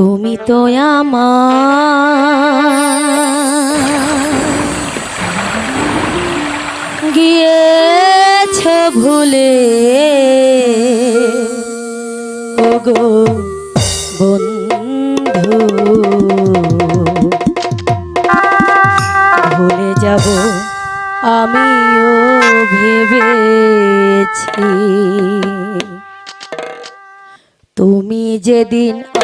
তুমি তো আমার। গিয়েছ ভুলে। ওগো বন্ধু ভুলে যাব আমিও ভেবেছি। তুমি যেদিন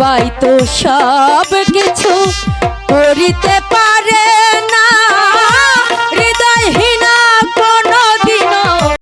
সবাই তো সব কিছু করিতে পারে